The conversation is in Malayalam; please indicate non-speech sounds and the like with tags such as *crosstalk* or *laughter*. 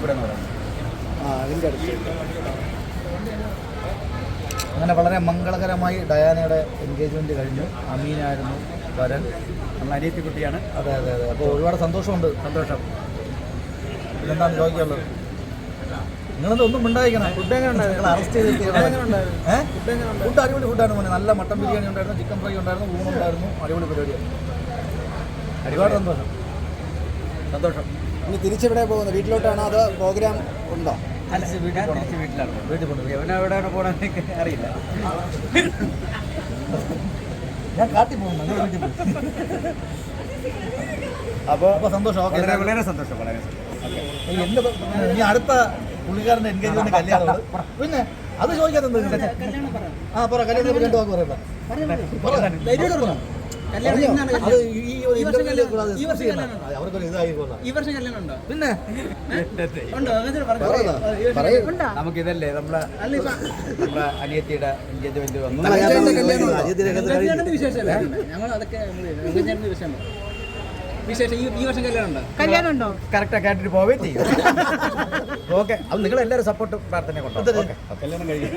ഇവിടെ എന്ന് പറയുന്നത്. ആ അതിന്റെ അടുത്ത്. അങ്ങനെ വളരെ മംഗളകരമായി ഡയാനയുടെ എൻഗേജ്മെന്റ് കഴിഞ്ഞു. അമീനായിരുന്നു വരൻ. നമ്മൾ അനിയത്തി കുട്ടിയാണ് അതെ അതെ അതെ. അപ്പോൾ ഒരുപാട് സന്തോഷമുണ്ട്. സന്തോഷം. ഇതെന്താണ് ചോദിക്കാനുള്ളത്? നിങ്ങളത് ഒന്നും ഉണ്ടായിരിക്കണം ഫുഡ് എങ്ങനെ അറസ്റ്റ് ചെയ്തിട്ട് ഫുഡ് അടിപൊളി ഫുഡാണ് മോനെ. നല്ല മട്ടൻ ബിരിയാണി ഉണ്ടായിരുന്നു ചിക്കൻ ഫ്രൈ ഉണ്ടായിരുന്നു ഊണുണ്ടായിരുന്നു അടിപൊളി പരിപാടിയാണ് ഒരുപാട് സന്തോഷം. സന്തോഷം. ഇനി തിരിച്ചെവിടെ പോകുന്നത്? വീട്ടിലോട്ടാണോ അതോ പ്രോഗ്രാം ഉണ്ടോ? അല്ല വീട്ടിൽ തിരിച്ച് വീട്ടിലാണ്. വീട്ടിൽ കൊണ്ടുപോയി. എവനെ എവിടെയാണ് പോകണമെന്ന് അറിയില്ല. ഞാൻ കാട്ടി പോകുന്നു അപ്പോൾ അപ്പോൾ സന്തോഷം. ഓക്കെ. വളരെ വളരെ സന്തോഷം വളരെ സന്തോഷം. എന്റെ ഇനി അടുത്ത പുള്ളിക്കാരന്റെ എൻഗേജ്മെന്റ് കല്യാണം പിന്നെ അത് ചോദിക്കാതെ ആ പറ കല്യാണം രണ്ട് വാക്ക് പറയണ്ട അത് ഈ ഒരു ഇന്റർവ്യൂവിൽ കൂടാതെ ഈ വർഷം കല്യാണം അത് അവർക്കൊരു ഇതായിക്കോളാം ഈ വർഷം കല്യാണം ഉണ്ടോ? പിന്നെ? ഉണ്ടോ? അങ്ങനെ. പറയൂ. നമുക്കിതല്ലേ നമ്മളെ നമ്മളെ അനിയത്തിയുടെ എൻഗേജ്മെന്റ് വന്നു. വിശേഷമല്ലേ? ഞങ്ങൾ അതൊക്കെ വിഷയം വിശേഷം. ഈ ഈ വർഷം കല്യാണം ഉണ്ടോ? കല്യാണം ഉണ്ടോ? കറക്റ്റാ കേട്ടിട്ട് പോവുകയും ചെയ്യും. *laughs* ഓക്കെ അത് നിങ്ങൾ എല്ലാവരും സപ്പോർട്ട് പ്രാർത്ഥന കൊണ്ടോ? കല്യാണം കഴിഞ്ഞു.